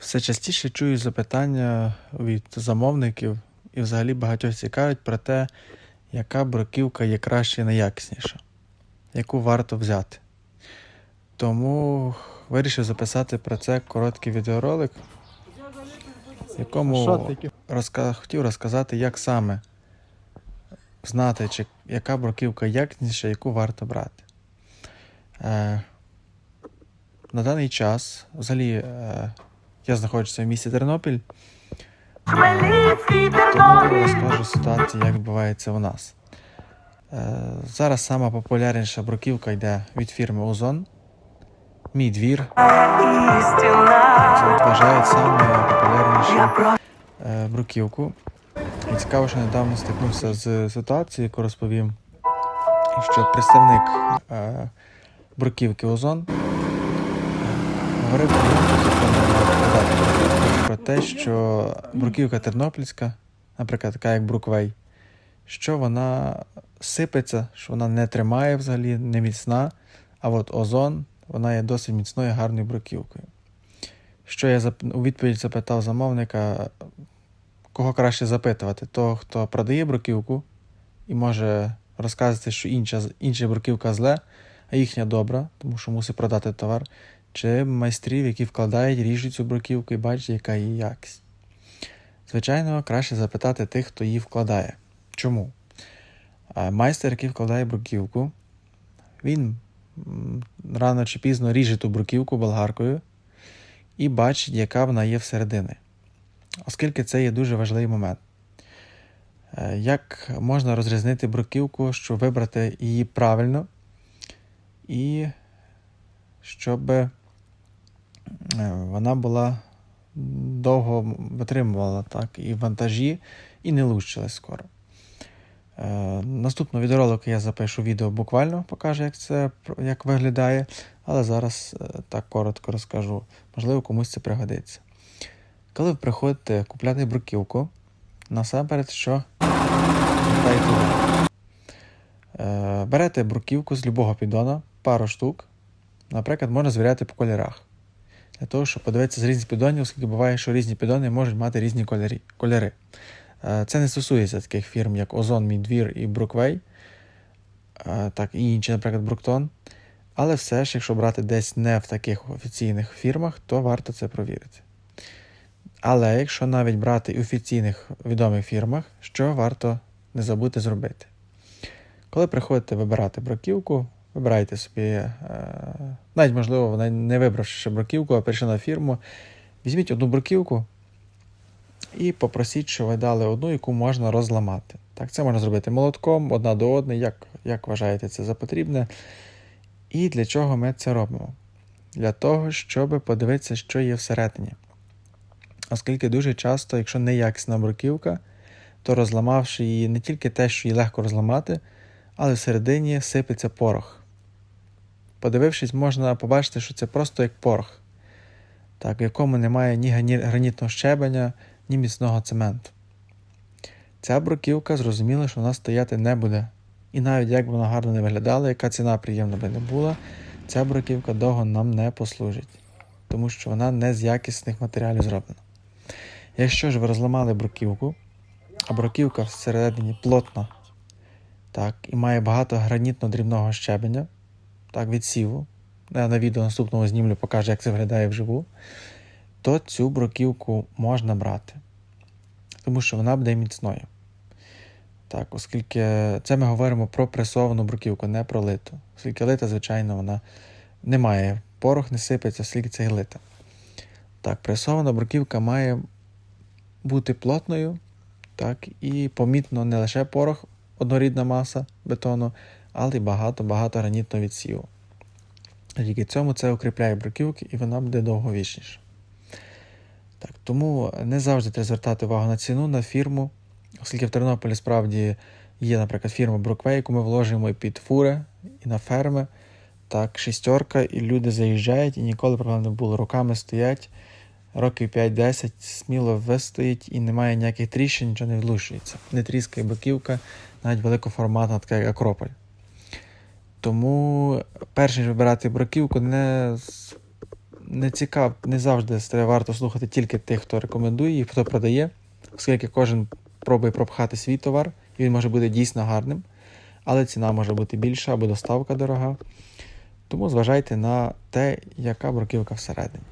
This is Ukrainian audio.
Все частіше чую запитання від замовників і взагалі багатьох цікавить про те, яка бруківка є краще і найякісніша, яку варто взяти. Тому вирішив записати про це короткий відеоролик, в якому розка... хотів розказати, як саме знати, чи яка бруківка якісніша, яку варто брати. Е, на даний час, взагалі, е, я знаходжуся в місті Тернопіль, Хмельницький, тому розкажу ситуацію, як відбувається у нас. Е, зараз сама популярніша бруківка йде від фірми Озон. Мій двір. Це вважають саме популярнішу е, бруківку. І цікаво, що недавно стикнувся з ситуацією, яку розповім, що представник е, бруківки Озон говорив про те, що бруківка тернопільська, наприклад, така як Бруквей, що вона сипеться, що вона не тримає взагалі, не міцна, а от озон вона є досить міцною гарною бруківкою. Що я у відповідь запитав замовника, кого краще запитувати? Того, хто продає бруківку і може розказати, що інша, інша бруківка зле, а їхня добра, тому що мусить продати товар, чи майстрів, які вкладають, ріжуть цю бруківку і бачать, яка її якість. Звичайно, краще запитати тих, хто її вкладає. Чому? Майстер, який вкладає бруківку, він рано чи пізно ріже ту бруківку болгаркою і бачить, яка вона є всередині. Оскільки це є дуже важливий момент. Е, Як можна розрізнити бруківку, щоб вибрати її правильно, і щоб вона була довго витримувала так, і вантажі, і не лущилась скоро. Е, Наступного відеоролику я запишу відео буквально, покажу, як це як виглядає, але зараз е, так коротко розкажу. Можливо, комусь це пригодиться. Коли ви приходите купляти бруківку, насамперед, що. Е, Берете бруківку з любого піддона, пару штук. Наприклад, можна звіряти по кольорах. Для того, щоб подивитися з різних піддонів, оскільки буває, що різні піддони можуть мати різні кольори. Е, Це не стосується таких фірм, як Озон, Мій двір і Бруквей, так і інші, наприклад, Бруктон. Але все ж, якщо брати десь не в таких офіційних фірмах, то варто це провірити. Але якщо навіть брати в офіційних відомих фірмах, що варто не забути зробити. Коли приходите вибирати бруківку, вибирайте собі, е, навіть можливо, вона не вибравши ще бруківку, а прийшли на фірму, візьміть одну бруківку і попросіть, щоб ви дали одну, яку можна розламати. Так, це можна зробити молотком, одна до одної, як, як вважаєте це за потрібне. І для чого ми це робимо? Для того, щоб подивитися, що є всередині. Оскільки дуже часто, якщо не якісна бруківка, то розламавши її не тільки те, що її легко розламати, але всередині сипеться порох. Подивившись, можна побачити, що це просто як порох, так, в якому немає ні гранітного щебеня, ні міцного цементу. Ця бруківка зрозуміло, що вона стояти не буде. І навіть як вона гарно не виглядала, яка ціна приємна би не була, ця бруківка довго нам не послужить, тому що вона не з якісних матеріалів зроблена. Якщо ж ви розламали бруківку, а бруківка всередині плотна, так, і має багато гранітно-дрібного щебеня, так, відсіву, я на відео наступного знімлю покажу, як це виглядає вживу, то цю бруківку можна брати, тому що вона буде міцною. Так, оскільки це ми говоримо про пресовану бруківку, не про литу. Оскільки лита, звичайно, вона не має порох, не сипеться, оскільки це лита. Так, пресована бруківка має бути плотною, так, і помітно не лише порох, однорідна маса бетону, але й багато-багато гранітного відсіву. Тільки цьому це укріпляє бруківки і вона буде довговічніша. Так, тому не завжди треба звертати увагу на ціну, на фірму, оскільки в Тернополі справді є, наприклад, фірма Бруквей, яку ми вложимо і під фури, і на ферми. Так, шістерка, і люди заїжджають, і ніколи проблем не було. Руками стоять, років 5-10 сміло вистоїть і немає ніяких тріщин, нічого не влушується. Не тріскає боківка, навіть великоформатна, така як Акрополь. Тому, перш ніж вибирати бруківку, не, не цікав, не завжди варто слухати тільки тих, хто рекомендує і хто продає, оскільки кожен пробує пропхати свій товар, і він може бути дійсно гарним, але ціна може бути більша або доставка дорога. Тому зважайте на те, яка бруківка всередині.